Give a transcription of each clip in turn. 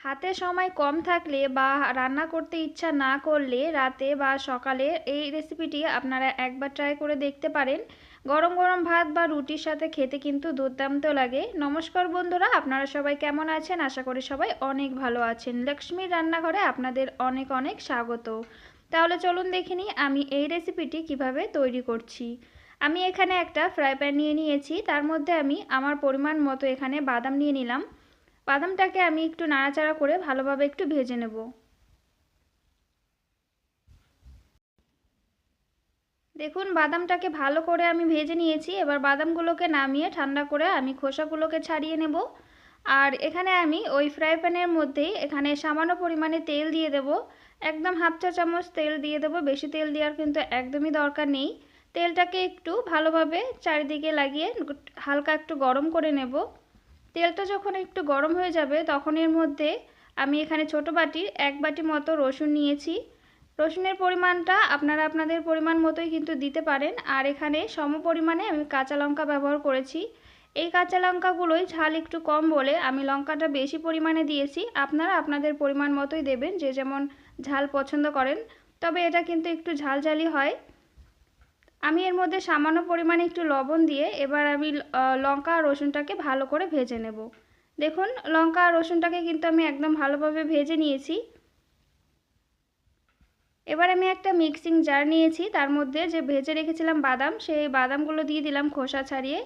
হাতে সময় কম থাকলে বা রান্না করতে ইচ্ছা না করলে রাতে বা সকালে এই রেসিপিটি আপনারা একবার ট্রাই করে দেখতে পারেন। গরম গরম ভাত বা রুটির সাথে খেতে কিন্তু দুর্দান্ত লাগে। নমস্কার বন্ধুরা, আপনারা সবাই কেমন আছেন? আশা করি সবাই অনেক ভালো আছেন। লক্ষ্মীর রান্নাঘরে আপনাদের অনেক অনেক স্বাগত। তাহলে চলুন দেখে নিই আমি এই রেসিপিটি কীভাবে তৈরি করছি। আমি এখানে একটা ফ্রাই প্যান নিয়ে নিয়েছি। তার মধ্যে আমি আমার পরিমাণ মতো এখানে বাদাম নিয়ে নিলাম। বাদামটাকে আমি একটু নাড়াচাড়া করে ভালোভাবে একটু ভেজে নেব। দেখুন, বাদামটাকে ভালো করে আমি ভেজে নিয়েছি। এবার বাদামগুলোকে নামিয়ে ঠান্ডা করে আমি খোসাগুলোকে ছাড়িয়ে নেব। আর এখানে আমি ওই ফ্রাই প্যানের মধ্যেই এখানে সামান্য পরিমাণে তেল দিয়ে দেব। একদম হাফ চা চামচ তেল দিয়ে দেবো। বেশি তেল দেওয়ার কিন্তু একদমই দরকার নেই। তেলটাকে একটু ভালোভাবে চারিদিকে লাগিয়ে হালকা একটু গরম করে নেব। তেলটা যখন একটু গরম হয়ে যাবে, তখন এর মধ্যে আমি এখানে ছোট বাটির এক বাটি মতো রসুন নিয়েছি। রসুনের পরিমাণটা আপনারা আপনাদের পরিমাণ মতোই কিন্তু দিতে পারেন। আর এখানে সম পরিমাণে আমি কাঁচা লঙ্কা ব্যবহার করেছি। এই কাঁচা লঙ্কাগুলোই ঝাল একটু কম বলে আমি লঙ্কাটা বেশি পরিমাণে দিয়েছি। আপনারা আপনাদের পরিমাণ মতোই দেবেন, যে যেমন ঝাল পছন্দ করেন। তবে এটা কিন্তু একটু ঝাল ঝালঝালি হয়। আমি এর মধ্যে সামান্য পরিমাণে একটু লবণ দিয়ে এবার আমি লঙ্কা আর রসুনটাকে ভালো করে ভেজে নেব। দেখুন, লঙ্কা আর রসুনটাকে কিন্তু আমি একদম ভালোভাবে ভেজে নিয়েছি। এবার আমি একটা মিক্সিং জার নিয়েছি, তার মধ্যে যে ভেজে রেখেছিলাম বাদাম, সেই বাদামগুলো দিয়ে দিলাম খোসা ছাড়িয়ে।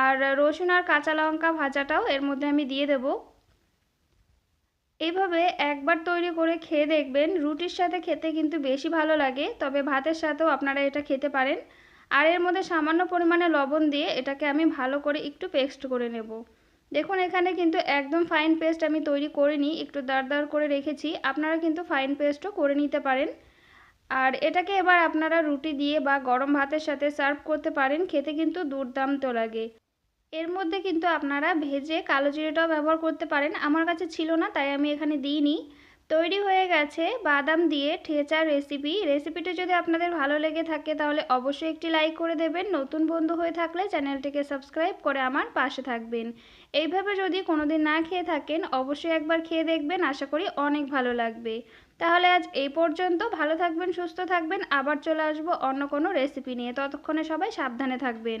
আর রসুন আর কাঁচা লঙ্কা ভাজাটাও এর মধ্যে আমি দিয়ে দেব। এইভাবে একবার তৈরি করে খেয়ে দেখবেন, রুটির সাথে খেতে কিন্তু বেশি ভালো লাগে, তবে ভাতের সাথেও আপনারা এটা খেতে পারেন। আর এর মধ্যে সামান্য পরিমাণে লবণ দিয়ে এটাকে আমি ভালো করে একটু পেস্ট করে নেব। দেখুন, এখানে কিন্তু একদম ফাইন পেস্ট আমি তৈরি করিনি, একটু দাঁড় করে রেখেছি, আপনারা কিন্তু ফাইন পেস্টও করে নিতে পারেন। আর এটাকে এবার আপনারা রুটি দিয়ে বা গরম ভাতের সাথে সার্ভ করতে পারেন, খেতে কিন্তু দুর্দান্ত লাগে। এর মধ্যে কিন্তু আপনারা ভেজে কালো জিরেটাও ব্যবহার করতে পারেন। আমার কাছে ছিল না, তাই আমি এখানে দিইনি। তৈরি হয়ে গেছে বাদাম দিয়ে ঠেচার রেসিপি রেসিপিটি যদি আপনাদের ভালো লেগে থাকে, তাহলে অবশ্যই একটি লাইক করে দেবেন। নতুন বন্ধু হয়ে থাকলে চ্যানেলটিকে সাবস্ক্রাইব করে আমার পাশে থাকবেন। এইভাবে যদি কোনোদিন না খেয়ে থাকেন, অবশ্যই একবার খেয়ে দেখবেন। আশা করি অনেক ভালো লাগবে। তাহলে আজ এই পর্যন্ত। ভালো থাকবেন, সুস্থ থাকবেন। আবার চলে আসব অন্য কোনো রেসিপি নিয়ে। ততক্ষণে সবাই সাবধানে থাকবেন।